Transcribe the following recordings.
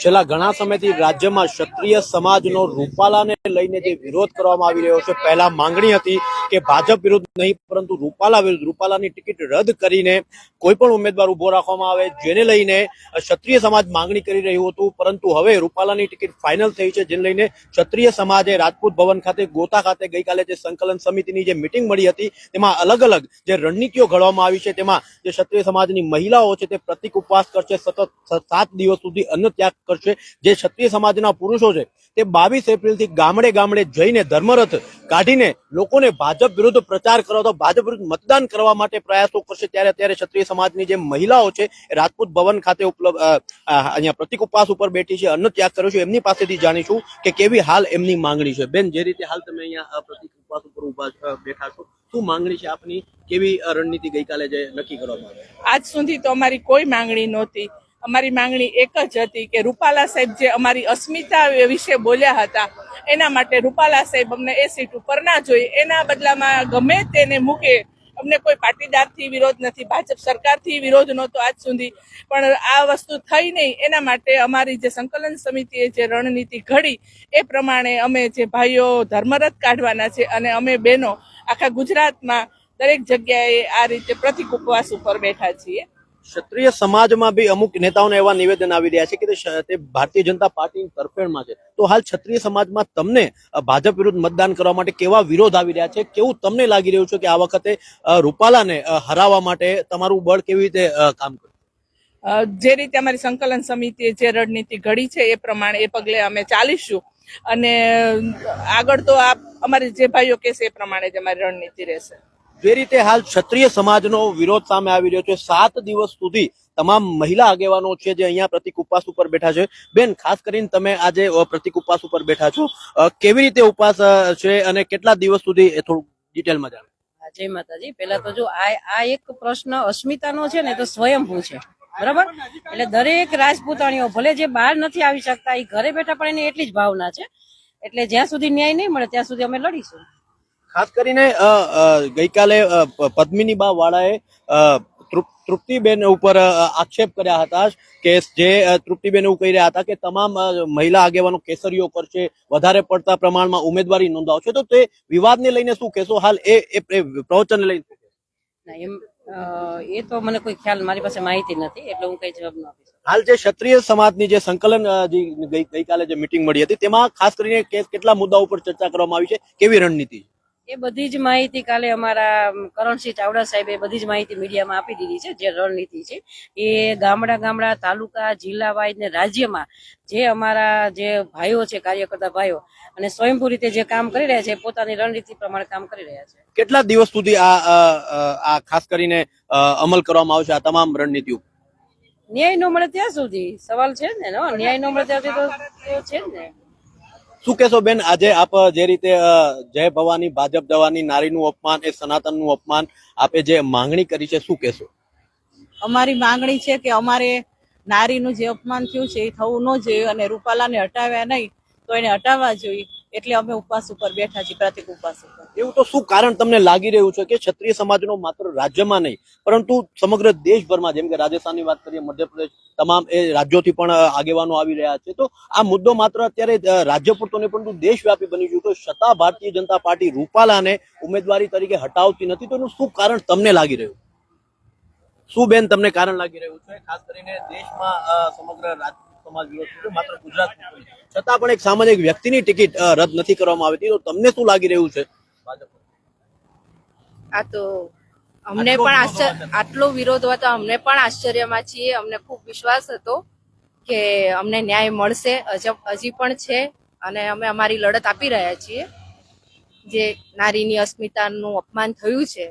છેલ્લા ઘણા સમયથી રાજ્યમાં ક્ષત્રિય સમાજનો રૂપાલાને લઈને જે વિરોધ કરવામાં આવી રહ્યો છે, પહેલા માંગણી હતી કે ભાજપ વિરુદ્ધ નહીં, પરંતુ રૂપાલા વિરુદ્ધ, રૂપાલાની ટિકિટ રદ કરીને કોઈ પણ ઉમેદવાર ઊભો રાખવામાં આવે, જેને લઈને ક્ષત્રિય સમાજ માંગણી કરી રહ્યું હતું, પરંતુ હવે રૂપાલાની ટિકિટ ફાઇનલ થઈ છે, જેને લઈને ક્ષત્રિય સમાજે રાજપૂત ભવન ખાતે, ગોતા ખાતે ગઈકાલે જે સંકલન સમિતિની જે મિટિંગ મળી હતી, તેમાં અલગ અલગ જે રણનીતિઓ ઘડવામાં આવી છે, તેમાં જે ક્ષત્રિય સમાજની મહિલાઓ છે, તે પ્રતિક ઉપવાસ કરશે, સતત સાત દિવસ સુધી અન્ન ત્યાગ કરશે. જે ક્ષત્રિય સમાજના પુરુષો છે, તે બાવીસ એપ્રિલથી ગામડે ગામડે જઈને ધર્મરથ કાઢીને લોકોને ભાજપ વિરુદ્ધ પ્રચાર કરો તો ભાજપ વિરુદ્ધ મતદાન કરવા માટે પ્રયાસો કરશે ત્યારે અત્યારે ક્ષત્રિય સમાજની જે મહિલાઓ છે રાજપૂત ભવન ખાતે ઉપલબ્ધ અહીંયા પ્રતિક ઉપવાસ ઉપર બેઠી છે અન્ન ત્યાગ કર્યો છે. એમની પાસેથી જાણીશું કે કેવી હાલ એમની માંગણી છે. બેન, જે રીતે હાલ તમે અહીંયા પ્રતિક ઉપવાસ ઉપર ઊભા બેઠા છો, શું માંગણી છે આપની? કેવી રણનીતિ ગઈકાલે જે નક્કી કરવામાં આવી? આજ સુધી તો અમારી કોઈ માંગણી નહોતી. અમારી માંગણી એક જ હતી કે રૂપાલા સાહેબ જે અમારી અસ્મિતા વિશે બોલ્યા હતા, એના માટે રૂપાલા સાહેબ અમને એ સીટ ઉપર ના જોઈએ. એના બદલામાં ગમે તેને મૂકે, અમને કોઈ પાટીદારથી વિરોધ નથી, ભાજપ સરકારથી વિરોધ નહોતો આજ સુધી. પણ આ વસ્તુ થઈ નહીં, એના માટે અમારી જે સંકલન સમિતિએ જે રણનીતિ ઘડી, એ પ્રમાણે અમે જે ભાઈઓ ધર્મરથ કાઢવાના છે અને અમે બહેનો આખા ગુજરાતમાં દરેક જગ્યાએ આ રીતે પ્રતિક ઉપવાસ ઉપર બેઠા છીએ. ક્ષત્રિય સમાજમાં બી અમુક નેતાઓને એવા નિવેદન આવી રહ્યા છે કે તે ભારતીય જનતા પાર્ટીની તરફેણમાં છે. તો હાલ ક્ષત્રિય સમાજમાં તમને ભાજપ વિરુદ્ધ મતદાન કરવા માટે કેવા વિરોધ આવી રહ્યા છે? કેવું તમને લાગી રહ્યું છે કે આ વખતે રૂપાલાને હરાવવા માટે તમારું બળ કેવી રીતે કામ કર્યું જે રીતે અમારી સંકલન સમિતિએ જે રણનીતિ ઘડી છે એ પ્રમાણે, એ પગલે અમે ચાલીશું. અને આગળ તો આ અમારી જે ભાઈઓ કહેશે એ પ્રમાણે જ અમારી રણનીતિ રહેશે. જે રીતે હાલ ક્ષત્રિય સમાજનો વિરોધ સામે આવી રહ્યો છે, સાત દિવસ સુધી તમામ મહિલા આગેવાનો છે જે અહીંયા પ્રતિક ઉપવાસ ઉપર બેઠા છે. બેન, ખાસ કરીને તમે આજે પ્રતિક ઉપવાસ ઉપર બેઠા છો. કેવી રીતે ઉપવાસ છે અને કેટલા દિવસ સુધી એ થોડું ડિટેલમાં જાણો. જય માતાજી. પેલા તો જો આ આ એક પ્રશ્ન અસ્મિતાનો છે ને, તો સ્વયંભૂ છે. બરાબર? એટલે દરેક રાજપૂતાણીઓ, ભલે જે બહાર નથી આવી શકતા એ ઘરે બેઠા પણ એની એટલી જ ભાવના છે. એટલે જ્યાં સુધી ન્યાય નહીં મળે, ત્યાં સુધી અમે લડીશું. ખાસ કરીને ગઈકાલે પદ્મિની બા વાળાએ તૃપ્તિબેન ઉપર આક્ષેપ કર્યા હતા કે જે તૃપ્તિબેન એવું કહી રહ્યા હતા કે તમામ મહિલા આગેવાનો કેસરીઓ કરશે વધારે પડતા પ્રમાણમાં ઉમેદવારી નોંધાવશે. તો તે વિવાદને લઈને શું કહેશો? હાલ એ પ્રવચનને લઈને એમ એ તો મને કોઈ ખ્યાલ મારી પાસે માહિતી નથી એટલે હું કઈ જવાબ ન હાલ જે ક્ષત્રિય સમાજની જે સંકલન ગઈકાલે જે મિટિંગ મળી હતી તેમાં ખાસ કરીને કેટલા મુદ્દાઓ ઉપર ચર્ચા કરવામાં આવી છે કેવી રણનીતિ છે? એ બધી જ માહિતી કાલે અમારા કરણસિંહ ચાવડા સાહેબે બધી જ માહિતી મીડિયામાં આપી દીધી છે જે રણનીતિ છે. એ ગામડા ગામડા તાલુકા જિલ્લા વાઇઝ ને રાજ્યમાં જે અમારા જે ભાઈઓ છે કાર્યકર્તા ભાઈઓ અને સ્વયંભૂ રીતે જે કામ કરી રહ્યા છે પોતાની રણનીતિ પ્રમાણે કામ કરી રહ્યા છે. કેટલા દિવસ સુધી આ આ ખાસ કરીને અ, અમલ કરવામાં આવશે આ તમામ રણનીતિ ઉપર ન્યાય ન મળે ત્યાં સુધી. સવાલ છે ને? ન્યાય ન મળે ત્યાં સુધી તો છે ને. શું કહેશો બેન? આજે આપ જે રીતે જય ભવાની, ભાજપ જવાની, નારીનું અપમાન, એ સનાતનનું અપમાન આપે જે માંગણી કરી છે, શું કહેશો? અમારી માંગણી છે કે અમારે નારીનું જે અપમાન થયું છે, એ થવું ન જોઈએ અને રૂપાલાને હટાવ્યા નહીં, તો એને હટાવવા જોઈએ. એટલે અમે ઉપવાસ ઉપર બેઠા છીએ પ્રતિક ઉપવાસ ઉપર. એવું તો શું કારણ તમને લાગી રહ્યું છે કે ક્ષત્રિય સમાજનો માત્ર રાજ્યમાં નહીં, પરંતુ સમગ્ર દેશભરમાં, જેમ કે રાજસ્થાનની વાત કરીએ, મધ્યપ્રદેશ, તમામ એ રાજ્યોથી પણ આગેવાનો આવી રહ્યા છે. તો આ મુદ્દો માત્ર અત્યારે રાજ્ય પૂરતો નહીં પરંતુ દેશવ્યાપી બની ગયું તો છતાં ભારતીય જનતા પાર્ટી રૂપાલાને ઉમેદવારી તરીકે હટાવતી નથી. તો એનું શું કારણ તમને લાગી રહ્યું? શું બેન, તમને કારણ લાગી રહ્યું છે? ખાસ કરીને દેશમાં સમગ્ર સમાજ વિરોધ છે, માત્ર ગુજરાત છતાં પણ એક સામાન્ય વ્યક્તિની ટિકિટ રદ નથી કરવામાં આવતી તો તમને શું લાગી રહ્યું છે? આ તો અમને આટલો પણ આશ્ચર્ય આટલો વિરોધ હોવા અમને પણ આશ્ચર્યમાં છીએ. અમને ખૂબ વિશ્વાસ હતો કે અમને ન્યાય મળશે. હજી પણ છે અને અમે અમારી લડત આપી રહ્યા છીએ. જે નારીની અસ્મિતાનું અપમાન થયું છે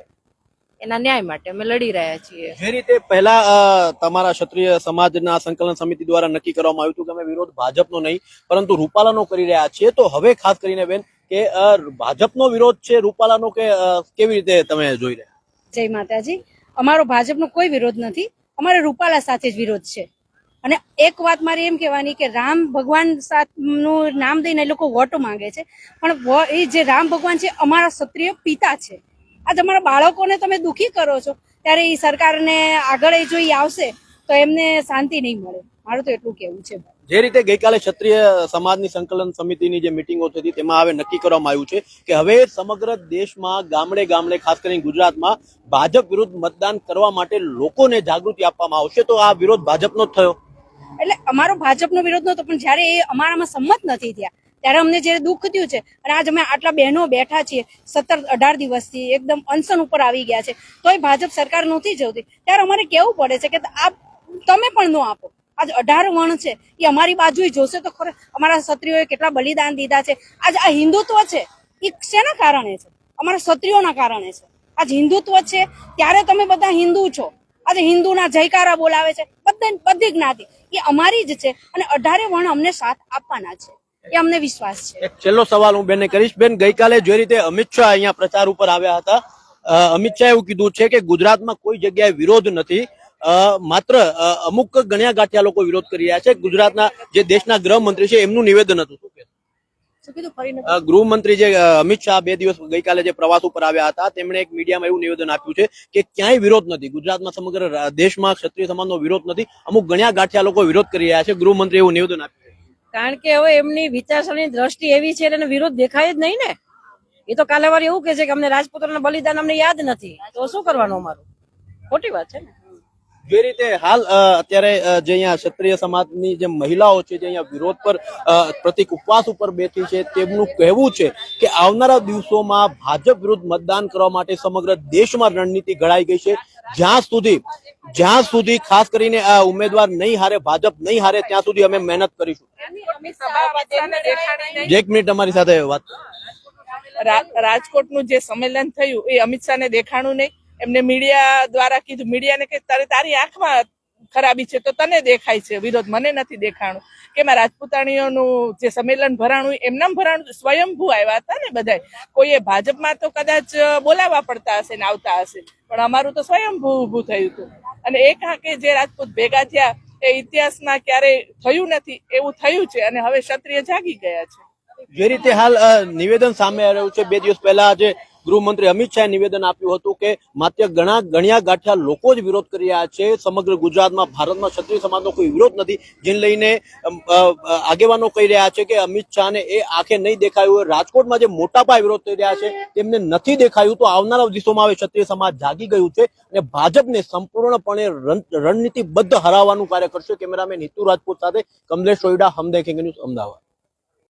એના ન્યાય માટે અમે લડી રહ્યા છીએ. જે રીતે પહેલા અ, તમારા ક્ષત્રિય સમાજના સંકલન સમિતિ દ્વારા નક્કી કરવામાં આવ્યું હતું કે અમે વિરોધ ભાજપનો નહીં પરંતુ રૂપાલાનો કરી રહ્યા છીએ. તો હવે ખાસ કરીને બેન કે અ, ભાજપનો વિરોધ છે રૂપાલાનો કે કેવી રીતે તમે જોઈ રહ્યા? જય માતાજી. અમારો ભાજપનો કોઈ વિરોધ નથી. અમારે રૂપાલા સાથે જ વિરોધ છે. અને એક વાત મારે એમ કહેવાની કે રામ ભગવાન સાથનું નામ દઈને એ લોકો વોટ માંગે છે. પણ એ જે રામ ભગવાન છે અમારા ક્ષત્રિય પિતા છે. આ તમારા બાળકોને તમે દુઃખી કરો છો ત્યારે એ સરકારને આગળ એ જો ઈ આવશે તો એમને શાંતિ નહીં મળે. મારું તો એટલું કેવું છે. જે રીતે ગઈકાલે ક્ષત્રિય સમાજની સંકલન સમિતિની જે મિટિંગો થઈ હતી તેમાં હવે નક્કી કરવામાં આવ્યું છે કે હવે સમગ્ર દેશમાં ગામડે ગામડે ખાસ કરીને ગુજરાતમાં ભાજપ વિરુદ્ધ મતદાન કરવા માટે લોકોને જાગૃતિ આપવામાં આવશે. તો આ વિરોધ ભાજપનો જ થયો. એટલે અમારો ભાજપનો વિરોધ નહોતો પણ જ્યારે એ અમારામાં સંમત નથી થયા ત્યારે અમને જે દુઃખ થયું છે, અને આજ અમે આટલા બહેનો બેઠા છીએ, સત્તર અઢાર દિવસથી એકદમ અનશન ઉપર આવી ગયા છે, તોય ભાજપ સરકાર નથી જોતી. ત્યારે અમારે કેવું પડે છે કે આ તમે પણ ન આપો. આજ અઢાર વણ છે, એ અમારી બાજુ જોશે તો ખરે. અમારા ક્ષત્રિયોએ કેટલા બલિદાન દીધા છે. આજ આ હિન્દુત્વ છે, એ શેના કારણે છે? અમારા ક્ષત્રિયોના કારણે છે. આજ હિન્દુત્વ છે, ત્યારે તમે બધા હિન્દુ છો. આજે હિન્દુના જયકારા બોલાવે છે બધા બધી જ્ઞાતિ. એ અમારી જ છે, અને અઢારે વર્ણ અમને સાથ આપવાના છે. એ અમને વિશ્વાસ છે. છેલ્લો સવાલ હું બેનને કરીશ. બેન ગઈકાલે જે રીતે અમિત શાહ અહીંયા પ્રચાર ઉપર આવ્યા હતા અમિત શાહ એવું કીધું છે કે ગુજરાતમાં કોઈ જગ્યાએ વિરોધ નથી. માત્ર અમુક ગણ્યા ગાંઠ્યા લોકો વિરોધ કરી રહ્યા છે. ગુજરાતના જે દેશના ગૃહમંત્રી છે એમનું નિવેદન હતું. ગૃહમંત્રી જે અમિત શાહ બે દિવસ ગઈકાલે જે પ્રવાસ ઉપર આવ્યા હતા તેમણે એક મીડિયામાં એવું નિવેદન આપ્યું છે કે ક્યાંય વિરોધ નથી. ગુજરાતમાં સમગ્ર દેશમાં ક્ષત્રિય સમાજનો વિરોધ નથી. અમુક ગણ્યા ગાંઠિયા લોકો વિરોધ કરી રહ્યા છે. ગૃહમંત્રી એવું નિવેદન આપ્યું. કારણ કે હવે એમની વિચારસરણી દ્રષ્ટિ એવી છે એટલે વિરોધ દેખાય જ નહીં ને. એ તો કાલે એવું કે છે કે અમને રાજપૂતોના બલિદાન અમને યાદ નથી. તો શું કરવાનું અમારું? ખોટી વાત છે ને. જે રીતે હાલ અત્યારે જે અહીંયા ક્ષત્રિય સમાજની જે મહિલાઓ છે, જે અહીંયા વિરોધ પર પ્રતિક ઉપવાસ ઉપર બેઠી છે, તેમનું કહેવું છે કે આવનારા દિવસોમાં ભાજપ વિરુદ્ધ મતદાન કરવા માટે સમગ્ર દેશમાં રણનીતિ ઘડાઈ ગઈ છે. જ્યાં સુધી જ્યાં સુધી ખાસ કરીને આ ઉમેદવાર નહીં હારે, ભાજપ નહીં હારે, ત્યાં સુધી અમે મહેનત કરીશું. એક મિનિટ અમારી સાથે વાત રાજકોટનું જે સંમેલન થયું, એ અમિત શાહને દેખાણું નહીં. એમને મીડિયા દ્વારા કીધું, મીડિયાને કે તારે તારી આંખમાં ખરાબી છે, તો તને દેખાય છે. વિરોધ મને નથી દેખાણું. કે એમાં રાજપૂતાણીઓનું જે સંમેલન ભરાણું એમના ભરાણું સ્વયંભૂ આવ્યા હતા ને બધાય. કોઈએ ભાજપમાં તો કદાચ બોલાવા પડતા હશે ને આવતા હશે. પણ અમારું તો સ્વયંભૂ ઊભું થયું હતું. અને એક જે રાજપૂત ભેગા થયા, એ ઇતિહાસમાં ક્યારેય થયું નથી, એવું થયું છે અને હવે ક્ષત્રિય જાગી ગયા છે. જે રીતે હાલ નિવેદન સામે આવ્યું છે, બે દિવસ પહેલા જે ગૃહમંત્રી અમિત શાહે નિવેદન આપ્યું હતું કે માત્ર ઘણા ગણ્યા ગાંઠ્યા લોકો જ વિરોધ કરી રહ્યા છે. સમગ્ર ગુજરાતમાં ભારતમાં ક્ષત્રિય સમાજનો કોઈ વિરોધ નથી. જેને લઈને આગેવાનો કહી રહ્યા છે કે અમિત શાહને એ આંખે નહીં દેખાયું. રાજકોટમાં જે મોટા પાયે વિરોધ થઈ રહ્યા છે, તેમને નથી દેખાયું તો આવનારા દિવસોમાં હવે ક્ષત્રિય સમાજ જાગી ગયું છે અને ભાજપને સંપૂર્ણપણે રણ- રણનીતિબદ્ધ હરાવવાનું કાર્ય કરશે. કેમેરામેન હિતુ રાજપૂત સાથે કમલેશ સોયડા હમદે ન્યૂઝ અમદાવાદ.